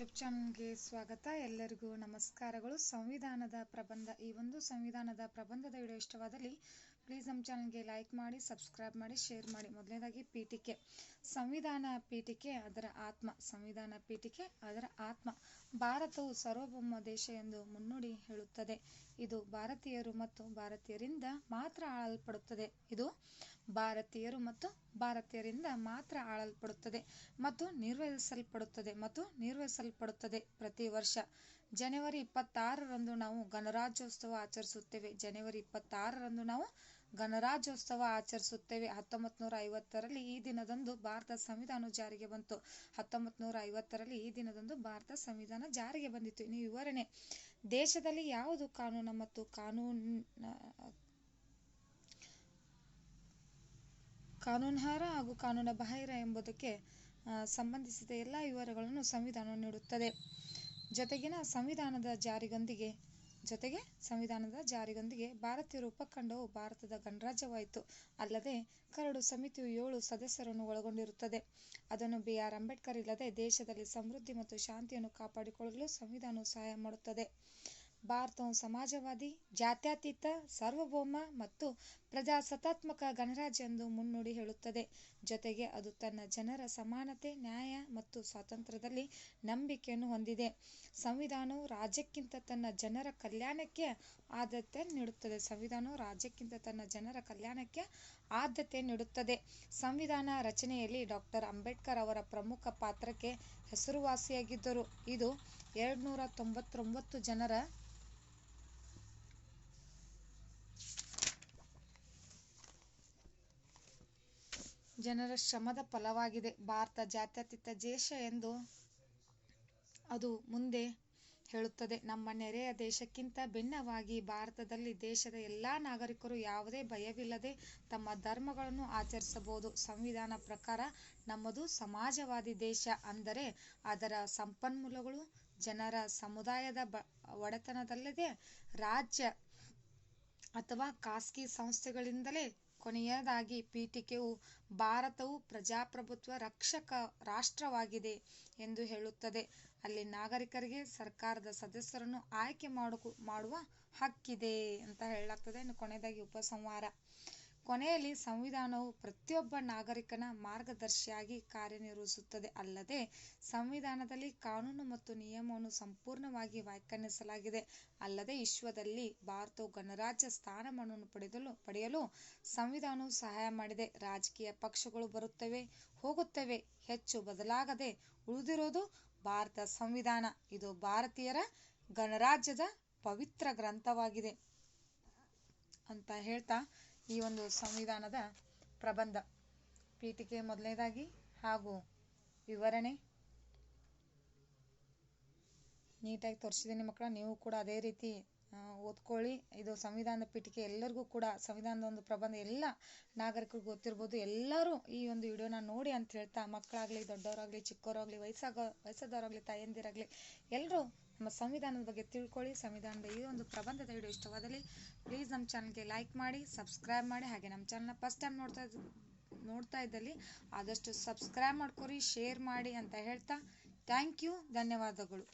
YouTube ಚಾನಲ್ಗೆ ಸ್ವಾಗತ. ಎಲ್ಲರಿಗೂ ನಮಸ್ಕಾರಗಳು. ಸಂವಿಧಾನದ ಪ್ರಬಂಧ ಈ ಒಂದು ಸಂವಿಧಾನದ ಪ್ರಬಂಧದ ವಿಡಿಯೋ ಇಷ್ಟವಾದಲ್ಲಿ ಪ್ಲೀಸ್ ನಮ್ಮ ಚಾನಲ್ಗೆ ಲೈಕ್ ಮಾಡಿ ಸಬ್ಸ್ಕ್ರೈಬ್ ಮಾಡಿ ಶೇರ್ ಮಾಡಿ. ಮೊದಲನೇದಾಗಿ ಪೀಠಿಕೆ. ಸಂವಿಧಾನ ಪೀಠಿಕೆ ಅದರ ಆತ್ಮ. ಸಂವಿಧಾನ ಪೀಠಿಕೆ ಅದರ ಆತ್ಮ. ಭಾರತವು ಸಾರ್ವಭೌಮ ದೇಶ ಎಂದು ಮುನ್ನುಡಿ ಹೇಳುತ್ತದೆ. ಇದು ಭಾರತೀಯರು ಮತ್ತು ಭಾರತೀಯರಿಂದ ಮಾತ್ರ ಆಳಲ್ಪಡುತ್ತದೆ. ಇದು ಭಾರತೀಯರು ಮತ್ತು ಭಾರತೀಯರಿಂದ ಮಾತ್ರ ಆಳಲ್ಪಡುತ್ತದೆ ಮತ್ತು ನಿರ್ವಹಿಸಲ್ಪಡುತ್ತದೆ ಮತ್ತು ನಿರ್ವಹಿಸಲ್ಪಡುತ್ತದೆ ಪ್ರತಿ ವರ್ಷ. ಜನವರಿ ಇಪ್ಪತ್ತಾರರಂದು ನಾವು ಗಣರಾಜ್ಯೋತ್ಸವ ಆಚರಿಸುತ್ತೇವೆ. ಜನವರಿ ಇಪ್ಪತ್ತಾರರಂದು ನಾವು ಗಣರಾಜ್ಯೋತ್ಸವ ಆಚರಿಸುತ್ತೇವೆ. ಹತ್ತೊಂಬತ್ತು ನೂರ ಐವತ್ತರಲ್ಲಿ ಈ ದಿನದಂದು ಭಾರತ ಸಂವಿಧಾನ ಜಾರಿಗೆ ಬಂತು. ಹತ್ತೊಂಬತ್ತು ನೂರ ಐವತ್ತರಲ್ಲಿ ಈ ದಿನದಂದು ಭಾರತ ಸಂವಿಧಾನ ಜಾರಿಗೆ ಬಂದಿತ್ತು. ಇನ್ನು ವಿವರಣೆ, ದೇಶದಲ್ಲಿ ಯಾವುದು ಕಾನೂನು ಮತ್ತು ಕಾನೂನು ಕಾನೂನಾರ್ಹ ಹಾಗೂ ಕಾನೂನು ಬಾಹಿರ ಎಂಬುದಕ್ಕೆ ಸಂಬಂಧಿಸಿದ ಎಲ್ಲ ವಿವರಗಳನ್ನು ಸಂವಿಧಾನ ನೀಡುತ್ತದೆ. ಜೊತೆಗಿನ ಸಂವಿಧಾನದ ಜಾರಿಗೊಂದಿಗೆ ಜೊತೆಗೆ ಸಂವಿಧಾನದ ಜಾರಿಗೊಂದಿಗೆ ಭಾರತೀಯರ ಉಪಖಂಡವು ಭಾರತದ ಗಣರಾಜ್ಯವಾಯಿತು. ಅಲ್ಲದೆ ಕರಡು ಸಮಿತಿಯು ಏಳು ಸದಸ್ಯರನ್ನು ಒಳಗೊಂಡಿರುತ್ತದೆ. ಅದನ್ನು ಬಿ ಆರ್ ಅಂಬೇಡ್ಕರ್ ಇಲ್ಲದೆ ದೇಶದಲ್ಲಿ ಸಮೃದ್ಧಿ ಮತ್ತು ಶಾಂತಿಯನ್ನು ಕಾಪಾಡಿಕೊಳ್ಳಲು ಸಂವಿಧಾನವು ಸಹಾಯ ಮಾಡುತ್ತದೆ. ಭಾರತವು ಸಮಾಜವಾದಿ, ಜಾತ್ಯತೀತ, ಸಾರ್ವಭೌಮ ಮತ್ತು ಪ್ರಜಾಸತ್ತಾತ್ಮಕ ಗಣರಾಜ್ಯ ಎಂದು ಮುನ್ನುಡಿ ಹೇಳುತ್ತದೆ. ಜೊತೆಗೆ ಅದು ತನ್ನ ಜನರ ಸಮಾನತೆ, ನ್ಯಾಯ ಮತ್ತು ಸ್ವಾತಂತ್ರ್ಯದಲ್ಲಿ ನಂಬಿಕೆಯನ್ನು ಹೊಂದಿದೆ. ಸಂವಿಧಾನವು ರಾಜ್ಯಕ್ಕಿಂತ ತನ್ನ ಜನರ ಕಲ್ಯಾಣಕ್ಕೆ ಆದ್ಯತೆ ನೀಡುತ್ತದೆ. ಸಂವಿಧಾನವು ರಾಜ್ಯಕ್ಕಿಂತ ತನ್ನ ಜನರ ಕಲ್ಯಾಣಕ್ಕೆ ಆದ್ಯತೆ ನೀಡುತ್ತದೆ. ಸಂವಿಧಾನ ರಚನೆಯಲ್ಲಿ ಡಾಕ್ಟರ್ ಅಂಬೇಡ್ಕರ್ ಅವರ ಪ್ರಮುಖ ಪಾತ್ರಕ್ಕೆ ಹೆಸರುವಾಸಿಯಾಗಿದ್ದರು. ಇದು ಎರಡ್ನೂರ ತೊಂಬತ್ತೊಂಬತ್ತು ಜನರ ಜನರ ಶ್ರಮದ ಫಲವಾಗಿದೆ. ಭಾರತ ಜಾತ್ಯತೀತ ದೇಶ ಎಂದು ಅದು ಮುಂದೆ ಹೇಳುತ್ತದೆ. ನಮ್ಮ ನೆರೆಯ ದೇಶಕ್ಕಿಂತ ಭಿನ್ನವಾಗಿ ಭಾರತದಲ್ಲಿ ದೇಶದ ಎಲ್ಲ ನಾಗರಿಕರು ಯಾವುದೇ ಭಯವಿಲ್ಲದೆ ತಮ್ಮ ಧರ್ಮಗಳನ್ನು ಆಚರಿಸಬಹುದು. ಸಂವಿಧಾನ ಪ್ರಕಾರ ನಮ್ಮದು ಸಮಾಜವಾದಿ ದೇಶ ಅಂದರೆ ಅದರ ಸಂಪನ್ಮೂಲಗಳು ಜನರ ಸಮುದಾಯದ ಬ, ಒಡೆತನದಲ್ಲದೆ ರಾಜ್ಯ ಅಥವಾ ಖಾಸಗಿ ಸಂಸ್ಥೆಗಳಿಂದಲೇ ಕೊನೆಯದಾಗಿ ಪೀಠಿಕೆಯು ಭಾರತವು ಪ್ರಜಾಪ್ರಭುತ್ವ ರಕ್ಷಕ ರಾಷ್ಟ್ರವಾಗಿದೆ ಎಂದು ಹೇಳುತ್ತದೆ. ಅಲ್ಲಿ ನಾಗರಿಕರಿಗೆ ಸರ್ಕಾರದ ಸದಸ್ಯರನ್ನು ಆಯ್ಕೆ ಮಾಡು ಮಾಡುವ ಹಕ್ಕಿದೆ ಅಂತ ಹೇಳಲಾಗ್ತದೆ. ಇನ್ನು ಕೊನೆಯದಾಗಿ ಉಪಸಂಹಾರ. ಕೊನೆಯಲ್ಲಿ ಸಂವಿಧಾನವು ಪ್ರತಿಯೊಬ್ಬ ನಾಗರಿಕನ ಮಾರ್ಗದರ್ಶಿಯಾಗಿ ಕಾರ್ಯನಿರ್ವಹಿಸುತ್ತದೆ ಅಲ್ಲದೆ ಸಂವಿಧಾನದಲ್ಲಿ ಕಾನೂನು ಮತ್ತು ನಿಯಮವನ್ನು ಸಂಪೂರ್ಣವಾಗಿ ವ್ಯಾಖ್ಯಾನಿಸಲಾಗಿದೆ. ಅಲ್ಲದೆ ವಿಶ್ವದಲ್ಲಿ ಭಾರತವು ಗಣರಾಜ್ಯ ಸ್ಥಾನಮಾನವನ್ನು ಪಡೆಯಲು ಪಡೆಯಲು ಸಂವಿಧಾನವು ಸಹಾಯ ಮಾಡಿದೆ. ರಾಜಕೀಯ ಪಕ್ಷಗಳು ಬರುತ್ತವೆ, ಹೋಗುತ್ತವೆ. ಹೆಚ್ಚು ಬದಲಾಗದೆ ಉಳಿದಿರೋದು ಭಾರತ ಸಂವಿಧಾನ. ಇದು ಭಾರತೀಯರ ಗಣರಾಜ್ಯದ ಪವಿತ್ರ ಗ್ರಂಥವಾಗಿದೆ. ಅಂತ ಹೇಳ್ತಾ ಈ ಒಂದು ಸಂವಿಧಾನದ ಪ್ರಬಂಧ. ಪೀಠಿಕೆ ಮೊದಲನೇದಾಗಿ ಹಾಗೂ ವಿವರಣೆ. ನೀಟಾಗಿ ತೋರಿಸಿದ್ದೀನಿ ಮಕ್ಕಳ, ನೀವು ಕೂಡ ಅದೇ ರೀತಿ ಓದ್ಕೊಳ್ಳಿ. ಇದು ಸಂವಿಧಾನದ ಪೀಠಿಕೆ ಎಲ್ಲರಿಗೂ ಕೂಡ ಸಂವಿಧಾನದ ಒಂದು ಪ್ರಬಂಧ ಎಲ್ಲ ನಾಗರಿಕರಿಗೂ ಗೊತ್ತಿರ್ಬೋದು. ಎಲ್ಲರೂ ಈ ಒಂದು ವಿಡಿಯೋನ ನೋಡಿ ಅಂತ ಹೇಳ್ತಾ ಮಕ್ಕಳಾಗಲಿ, ದೊಡ್ಡವರಾಗಲಿ, ಚಿಕ್ಕವರಾಗಲಿ, ವಯಸ್ಸಾಗ, ವಯಸ್ಸಾದವರಾಗಲಿ, ತಾಯಂದಿರಾಗಲಿ, ಎಲ್ಲರೂ ನಮ್ಮ ಸಂವಿಧಾನದ ಬಗ್ಗೆ ತಿಳ್ಕೊಳ್ಳಿ. ಸಂವಿಧಾನದ ಈ ಒಂದು ಪ್ರಬಂಧದ ವಿಡಿಯೋ ಇಷ್ಟವಾದಲ್ಲಿ ಪ್ಲೀಸ್ ನಮ್ಮ ಚಾನಲ್ಗೆ ಲೈಕ್ ಮಾಡಿ ಸಬ್ಸ್ಕ್ರೈಬ್ ಮಾಡಿ. ಹಾಗೆ ನಮ್ಮ ಚಾನಲ್ನ ಫಸ್ಟ್ ಟೈಮ್ ನೋಡ್ತಾ ನೋಡ್ತಾ ಇದ್ದಲ್ಲಿ ಆದಷ್ಟು ಸಬ್ಸ್ಕ್ರೈಬ್ ಮಾಡ್ಕೊರಿ ಶೇರ್ ಮಾಡಿ ಅಂತ ಹೇಳ್ತಾ ಥ್ಯಾಂಕ್ ಯು ಧನ್ಯವಾದಗಳು.